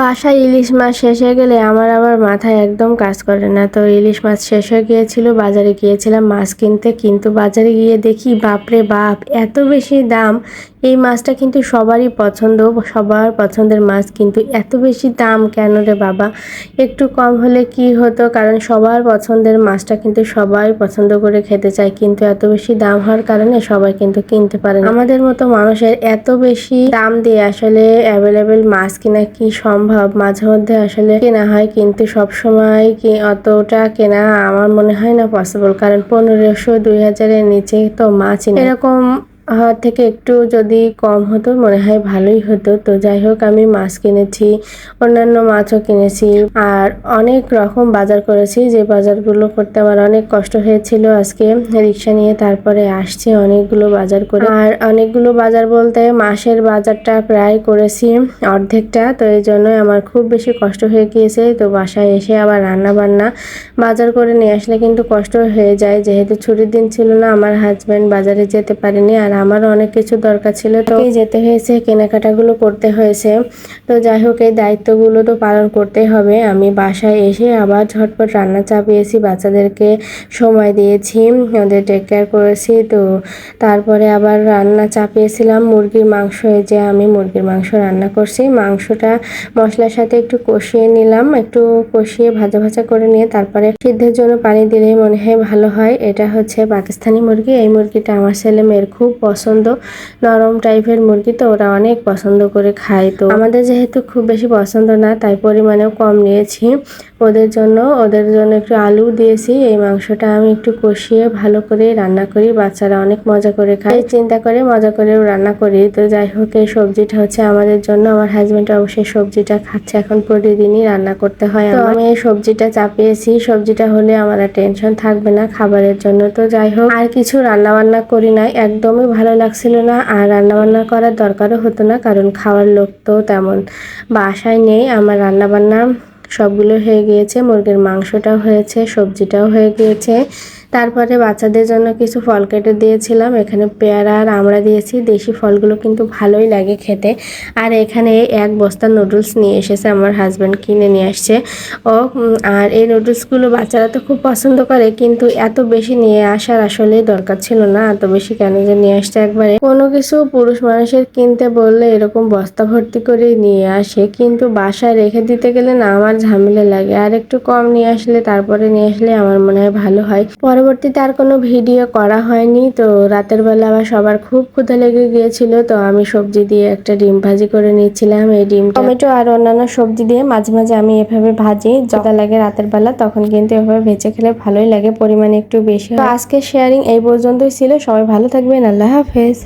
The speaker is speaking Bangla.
বাসায় ইলিশ মাছ শেষ হয়ে গেলে আমার আবার মাথায় একদম কাজ করে না। তো ইলিশ মাছ শেষ হয়ে গিয়েছিল, বাজারে গিয়েছিলাম মাছ কিনতে, কিন্তু বাজারে গিয়ে দেখি, বাপরে বাপ, এত বেশি দাম। এই মাছটা কিন্তু সবারই পছন্দ, সবার পছন্দের মাছ, কিন্তু এত বেশি দাম কেন রে বাবা? একটু কম হলে কি হতো? কারণ সবার পছন্দের মাছটা কিন্তু সবাই পছন্দ করে খেতে চায়, কিন্তু এত বেশি দাম হওয়ার কারণে সবাই কিন্তু কিনতে পারে আমাদের মতো মানুষের এত বেশি দাম দিয়ে আসলে অ্যাভেলেবেল মাছ কিনা কি সম্ভব। মাঝে মধ্যে আসলে কেনা হয়, কিন্তু সব সময় কি অতটা কেনা আমার মনে হয় না পসিবল কারণ পনেরোশো, দুই হাজারের নিচে তো মাছ এরকম হওয়ার থেকে একটু যদি কম হতো, মনে হয় ভালোই হতো। তো যাই হোক, আমি মাছ কিনেছি, অন্যান্য মাছও কিনেছি। আর অনেক রকম বাজার করেছি, যে বাজারগুলো করতে আমার অনেক কষ্ট হয়েছিল আজকে। রিক্সা নিয়ে তারপরে আসছি অনেকগুলো বাজার করে। আর অনেকগুলো বাজার বলতে মাসের বাজারটা প্রায় করেছি অর্ধেকটা। তো এই জন্যই আমার খুব বেশি কষ্ট হয়ে গিয়েছে। তো বাসায় এসে আবার রান্না বান্না বাজার করে নিয়ে আসলে কিন্তু কষ্ট হয়ে যায়। যেহেতু ছুটির দিন ছিল না, আমার হাজব্যান্ড বাজারে যেতে পারেনি। আর আমারও অনেক কিছু দরকার ছিল। তো যেতে হয়েছে, কেনাকাটাগুলো করতে হয়েছে। তো যাই হোক, এই দায়িত্বগুলো তো পালন করতেই হবে। আমি বাসায় এসে আবার ঝটপট রান্না চাপিয়েছি, বাচ্চাদেরকে সময় দিয়েছি, ওদের টেক কেয়ার করেছি। তো তারপরে আবার রান্না চাপিয়েছিলাম মুরগির মাংস যে আমি মুরগির মাংস রান্না করছি। মাংসটা মশলার সাথে একটু কষিয়ে নিলাম, একটু কষিয়ে ভাজা ভাজা করে নিয়ে তারপরে সিদ্ধের জন্য পানি দিলেই মনে হয় ভালো হয়। এটা হচ্ছে পাকিস্তানি মুরগি। এই মুরগিটা আমার ছেলে মেয়ের খুব পছন্দ। নরম টাইপের মুরগি তো ওরা অনেক পছন্দ করে খায় তো। আমাদের যেহেতু খুব বেশি পছন্দ না তাই পরিমাণেও কম নিয়েছি। ওদের জন্য ওদের জন্য একটু আলু দিয়েছি। এই মাংসটা আমি একটু কষিয়ে ভালো করে রান্না করি। বাচ্চারা অনেক মজা করে খায়। চিন্তা করে মজা করেও রান্না করি। তো যাই হোক এই সবজিটা হচ্ছে আমাদের জন্য। আমার হাজব্যান্ড অবশ্যই সবজিটা খাচ্ছে। এখন প্রতিদিনই রান্না করতে হয় আমি এই সবজিটা চাপিয়েছি। সবজিটা হলে আমার আর টেনশন থাকবে না খাবারের জন্য। তো যাই হোক আর কিছু রান্না বান্না করি নাই। একদমই ভালো লাগছিল না আর রান্নাবান্না করার দরকারও হতো না, কারণ খাওয়ার লোক তো তেমন। বাসায় নেই, আমার রান্নাবান্না সবগুলো হয়ে গিয়েছে, মুরগির মাংসটাও হয়েছে, সবজিটাও হয়ে গিয়েছে। তারপরে বাচ্চাদের জন্য কিছু ফল কেটে দিয়েছিলাম। এখানে পেয়ারা আর আমরা দিয়েছি। দেশি ফলগুলো কিন্তু ভালোই লাগে খেতে। আর এখানে এক বস্তা নুডলস নিয়ে এসেছে আমার হাজব্যান্ড, কিনে নিয়ে আসছে। ও আর এই নুডলসগুলো বাচ্চারা তো খুব পছন্দ করে, কিন্তু এত বেশি নিয়ে আসার আসলে দরকার ছিল না। এত বেশি কেন যে নিয়ে আসছে একবারে? কোনো কিছু পুরুষ মানুষের কিনতে বললে এরকম বস্তা ভর্তি করে নিয়ে আসে, কিন্তু বাসায় রেখে দিতে গেলে না আমার ঝামেলা লাগে। আর একটু কম নিয়ে আসলে, তারপরে নিয়ে আসলে আমার মনে হয় ভালো হয়। পরবর্তীতে আর কোনো ভিডিও করা হয়নি। তো রাতের বেলা আবার সবার খুব ক্ষুধা লেগে গিয়েছিল। তো আমি সবজি দিয়ে একটা ডিম ভাজি করে নিয়েছিলাম। এই ডিম টমেটো আর অন্যান্য সবজি দিয়ে মাঝে মাঝে আমি এভাবে ভাজি। যত লাগে রাতের বেলা, তখন কিন্তু এভাবে ভেজে খেলে ভালোই লাগে, পরিমাণে একটু বেশি আজকে শেয়ারিং এই পর্যন্তই ছিল। সবাই ভালো থাকবেন। আল্লাহ হাফেজ।